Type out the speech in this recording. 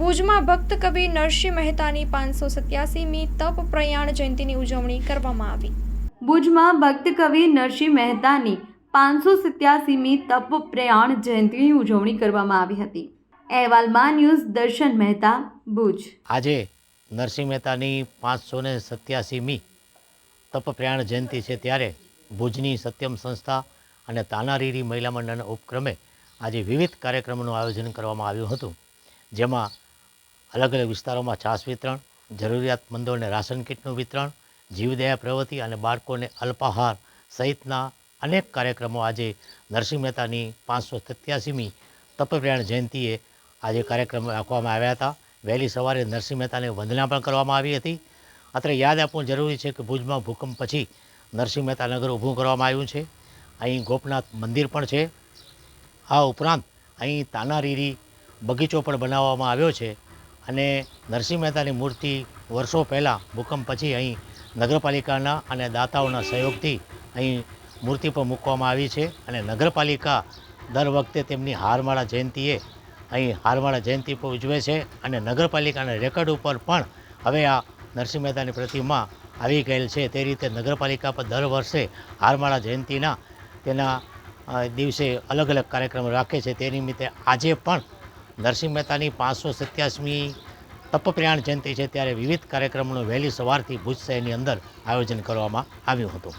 ભુજમાં ભક્ત કવિ નરસિંહ મહેતાની પાંચસો સત્યાસીમી તપ પ્રયાણ જયંતિની ઉજવણી કરવામાં આવી. ભુજમાં ભક્ત કવિ નરસિંહ મહેતાની પાંચસો સત્યાસીમી તપ પ્રયાણ જયંતિની ઉજવણી કરવામાં આવી હતી. અહેવાલમાં ન્યૂઝ દર્શન મહેતા ભુજ. આજે નરસિંહ મહેતાની પાંચસો ને સત્યાસીમી તપ પ્રયાણ જયંતિ છે ત્યારે ભુજની સત્યમ સંસ્થા અને તાનારીરી મહિલા મંડળના ઉપક્રમે આજે વિવિધ કાર્યક્રમોનું આયોજન કરવામાં આવ્યું હતું. જેમાં અલગ અલગ વિસ્તારોમાં છાશ વિતરણ, જરૂરિયાતમંદોને રાશન કીટનું વિતરણ, જીવદયા પ્રવૃત્તિ અને બાળકોને અલ્પાહાર સહિતના અનેક કાર્યક્રમો આજે નરસિંહ મહેતાની પાંચસો સત્યાસીમી તપપ્રયાણ જયંતિએ આજે કાર્યક્રમ રાખવામાં આવ્યા હતા. વહેલી સવારે નરસિંહ મહેતાને વંદના પણ કરવામાં આવી હતી. અત્રે યાદ આપવું જરૂરી છે કે ભુજમાં ભૂકંપ પછી નરસિંહ મહેતા નગર ઊભું કરવામાં આવ્યું છે. અહીં ગોપનાથ મંદિર પણ છે. આ ઉપરાંત અહીં તાનારીરી બગીચો પણ બનાવવામાં આવ્યો છે. અને નરસિંહ મહેતાની મૂર્તિ વર્ષો પહેલાં ભૂકંપ પછી અહીં નગરપાલિકાના અને દાતાઓના સહયોગથી અહીં મૂર્તિ પર મૂકવામાં આવી છે અને નગરપાલિકા દર વખતે તેમની હારમાળા જયંતિએ અહીં હારમાળા જયંતિ પણ ઉજવે છે અને નગરપાલિકાના રેકોર્ડ ઉપર પણ હવે આ નરસિંહ મહેતાની પ્રતિમા આવી ગયેલ છે. તે રીતે નગરપાલિકા પર દર વર્ષે હારમાળા જયંતિના તેના દિવસે અલગ અલગ કાર્યક્રમો રાખે છે. તે નિમિત્તે આજે પણ નરસિંહ મહેતાની પાંચસો સત્યાસમી તપપ્રયાણ જયંતિ છે ત્યારે વિવિધ કાર્યક્રમોનું વહેલી સવારથી ભુજ શહેરની અંદર આયોજન કરવામાં આવ્યું હતું.